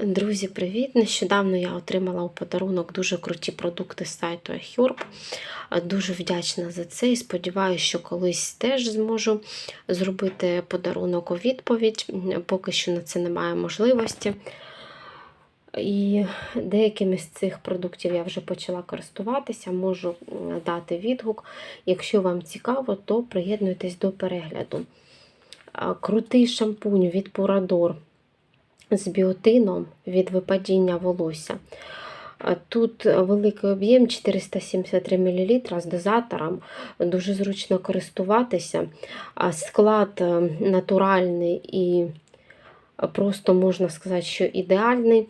Друзі, привіт! Нещодавно я отримала у подарунок дуже круті продукти з сайту iHerb. Дуже вдячна за це і сподіваюся, що колись теж зможу зробити подарунок у відповідь. Поки що на це немає можливості. І деякими з цих продуктів я вже почала користуватися, можу дати відгук. Якщо вам цікаво, то приєднуйтесь до перегляду. Крутий шампунь від Purador з біотином від випадіння волосся. Тут великий об'єм 473 мл з дозатором, дуже зручно користуватися. Склад е, натуральний і просто можна сказати, що ідеальний.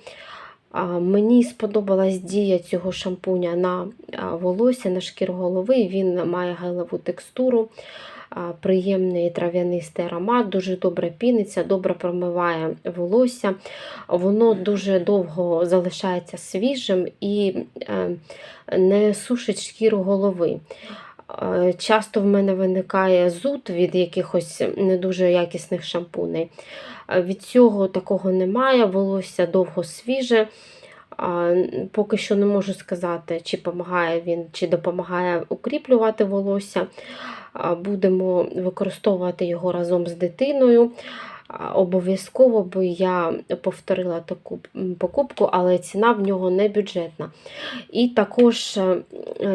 Мені сподобалась дія цього шампуня на волосся, на шкіру голови. Він має гелеву текстуру приємний трав'янистий аромат, дуже добре піниться, добре промиває волосся. Воно дуже довго залишається свіжим і е, не сушить шкіру голови. Часто в мене виникає зуд від якихось не дуже якісних шампуней. Від цього такого немає, волосся довго свіже. Поки що не можу сказати, чи допомагає він, чи допомагає укріплювати волосся. Будемо використовувати його разом з дитиною. Обов'язково бо я повторила таку покупку, але ціна в нього не бюджетна. І також е,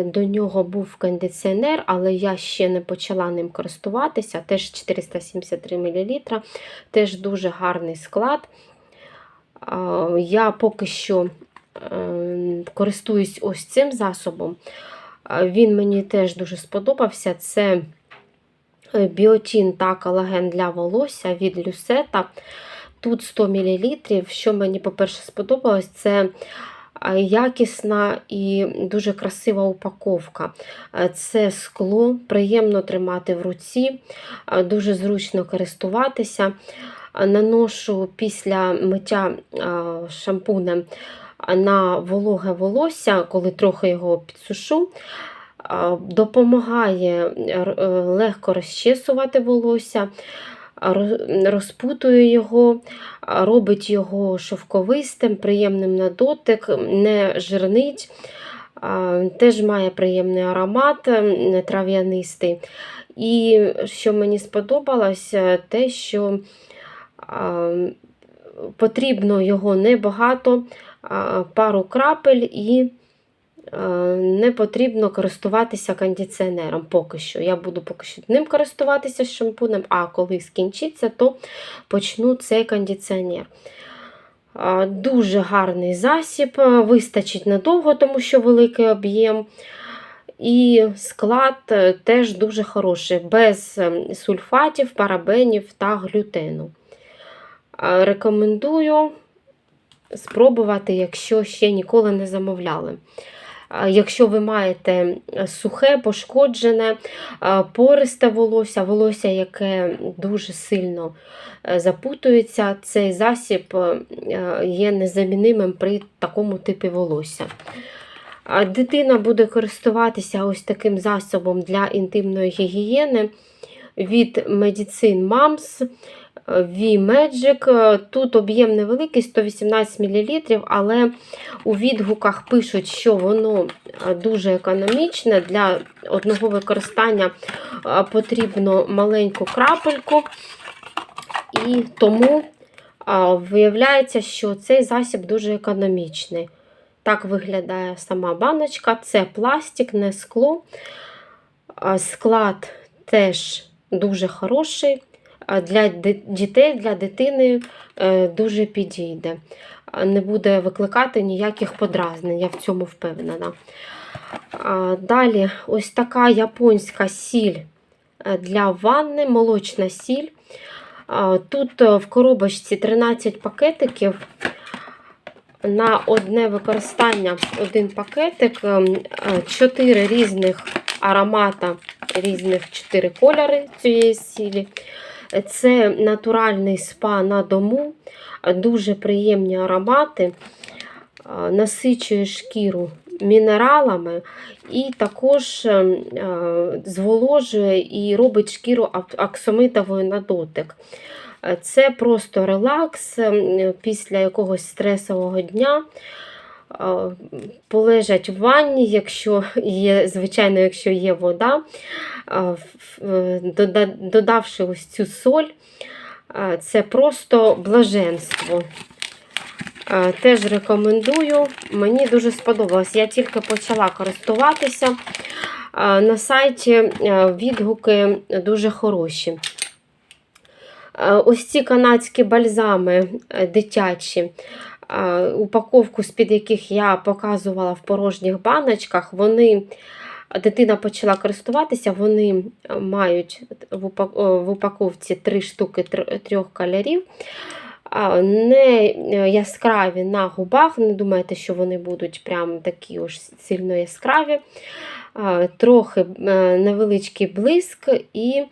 до нього був кондиціонер, але я ще не почала ним користуватися. Теж 473 мл, теж дуже гарний склад. Я поки що користуюсь ось цим засобом. Він мені теж дуже сподобався. Це е, біотін та колаген для волосся від Люсета. Тут 100 мл. Що мені, по-перше, сподобалось, це якісна і дуже красива упаковка. Це скло, приємно тримати в руці, дуже зручно користуватися. Наношу після миття шампунем на вологе волосся, коли трохи його підсушу, допомагає е, легко розчесувати волосся, розпутує його, робить його шовковистим, приємним на дотик, не жирнить. Теж має приємний аромат, трав'янистий. І що мені сподобалось, те, що потрібно його небагато, пару крапель і не потрібно користуватися кондиціонером поки що. Я буду поки що ним користуватися шампунем, а коли скінчиться, то почну цей кондиціонер. Дуже гарний засіб, вистачить надовго, тому що великий об'єм. І склад е, теж дуже хороший, без ем, сульфатів, парабенів та глютену. Рекомендую спробувати, якщо ще ніколи не замовляли. Якщо ви маєте сухе, пошкоджене, пористе волосся, волосся, яке дуже сильно е, запутується, цей засіб е, є незамінимим при такому типі волосся. Дитина буде користуватися ось таким засобом для інтимної гігієни від Medicine Moms. V-Magic. Тут об'єм невеликий, 118 мл, але у відгуках пишуть, що воно дуже економічне. Для одного використання потрібно маленьку крапельку, і тому виявляється, що цей засіб дуже економічний. Так виглядає сама баночка. Це пластик, не скло. Склад теж дуже хороший для дітей, для дитини е, дуже підійде. Не буде викликати ніяких подразнень, я в цьому впевнена. Далі, ось така японська сіль е, для ванни, молочна сіль. Тут е, в коробочці 13 пакетиків. На одне використання один пакетик, 4 різних аромата, різних 4 кольори цієї сілі. Це натуральний спа на дому, дуже приємні аромати, насичує шкіру мінералами і також е, зволожує і робить шкіру аксомитовою на дотик. Е, Це просто релакс після якогось стресового дня. Полежать в ванні, якщо є, звичайно, якщо є вода, додавши ось цю соль, це просто блаженство. Теж рекомендую. Мені дуже сподобалось. Я тільки почала користуватися. На сайті відгуки дуже хороші. Ось ці канадські бальзами е, дитячі, упаковку, з-під яких я показувала в порожніх баночках, вони. Дитина почала користуватися, вони е, мають о, в упаковці три штуки тр- трьох кольорів. Не е, яскраві на губах, не думайте, що вони будуть прям такі уж сильно яскраві. Трохи е, невеличкий блиск і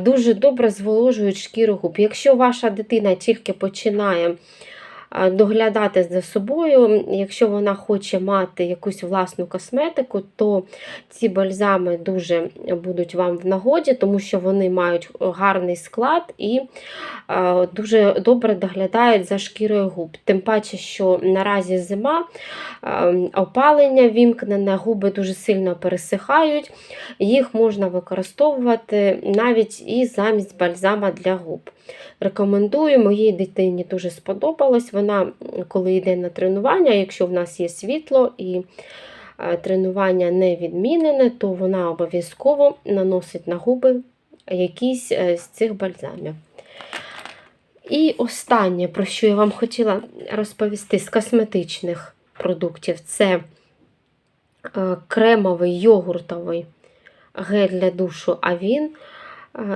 дуже добре зволожують шкіру губ. Якщо ваша дитина тільки починає доглядати за собою, якщо вона хоче мати якусь власну косметику, то ці бальзами дуже будуть вам в нагоді, тому що вони мають гарний склад і дуже добре доглядають за шкірою губ. Тим паче, що наразі зима, опалення вімкнене, губи дуже сильно пересихають, їх можна використовувати навіть і замість бальзама для губ. Рекомендую, моїй дитині дуже сподобалось. Вона, коли йде на тренування, якщо в нас є світло і е, тренування не відмінене, то вона обов'язково наносить на губи якийсь е, з цих бальзамів. І останнє, про що я вам хотіла розповісти з косметичних продуктів, це е, кремовий йогуртовий гель для душу Авін е,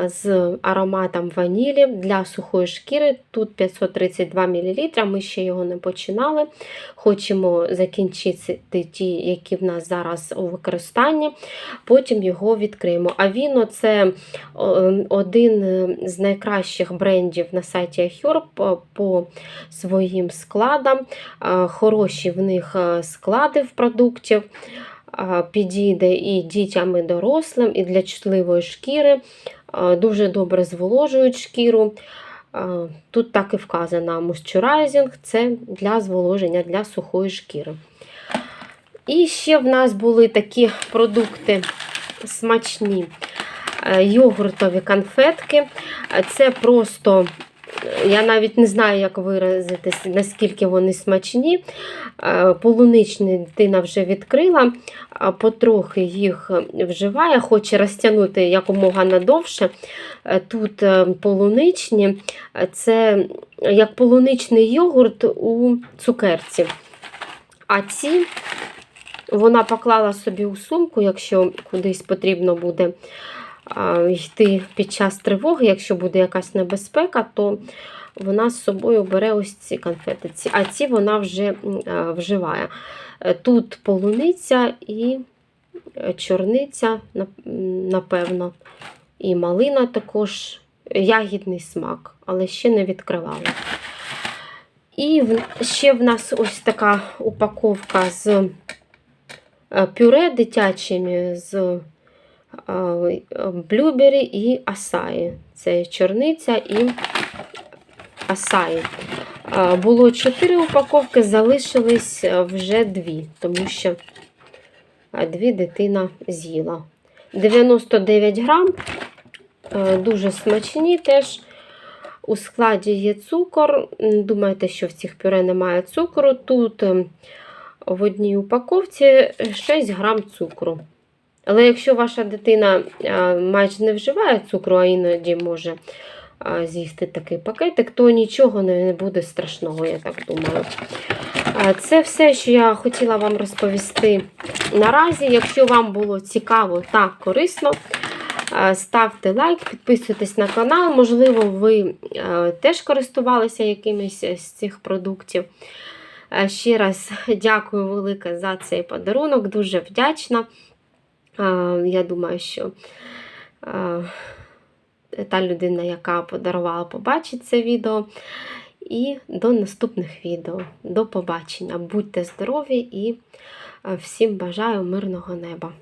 з ароматом ванілі для сухої шкіри. Тут 532 мл. Ми ще його не починали. Хочемо закінчити ті, які в нас зараз у використанні. Потім його відкриємо. Авіно це один з найкращих брендів на сайті по- по своїм складам. Е, Хороші в них е, склади в продуктів. Підійде і дітям, і дорослим, і для чутливої шкіри. Дуже добре зволожують шкіру. Тут так і вказано moisturizing – це для зволоження для сухої шкіри. І ще в нас були такі продукти смачні е, йогуртові конфетки. Це просто, я навіть не знаю, як виразитись, наскільки вони смачні. Е, Полуничні дитина вже відкрила, потрохи їх вживає, хоче розтягнути якомога надовше. Е, Тут е, полуничні, це як полуничний йогурт у цукерці. А ці вона поклала собі у сумку, якщо кудись потрібно буде йти під час тривоги, якщо буде якась небезпека, то вона з собою бере ось ці конфети. А ці вона вже вживає. Е, Тут полуниця і е, чорниця, напевно, і малина також, ягідний смак, але ще не відкривала. І ще в нас ось така упаковка з е, пюре дитячими з е, блюбері і асаї. Це чорниця і асаї. Було 4 упаковки, залишились е, вже дві, тому що е, дві дитина з'їла. 99 грам, е, дуже смачні теж. У складі є цукор. Думаєте, що в цих пюре немає цукру. Тут ем, в одній упаковці 6 грам цукру. Але якщо ваша дитина е, майже не вживає цукру, а іноді може е, з'їсти такий пакетик, то нічого не буде страшного, я так думаю. Е, Це все, що я хотіла вам розповісти наразі. Якщо вам було цікаво та корисно, ставте лайк, підписуйтесь на канал. Можливо, ви теж користувалися якимись з цих продуктів. Ще раз дякую велике за цей подарунок, дуже вдячна. Я думаю, що та людина, яка подарувала, побачить це відео. І до наступних відео. До побачення. Будьте здорові і всім бажаю мирного неба.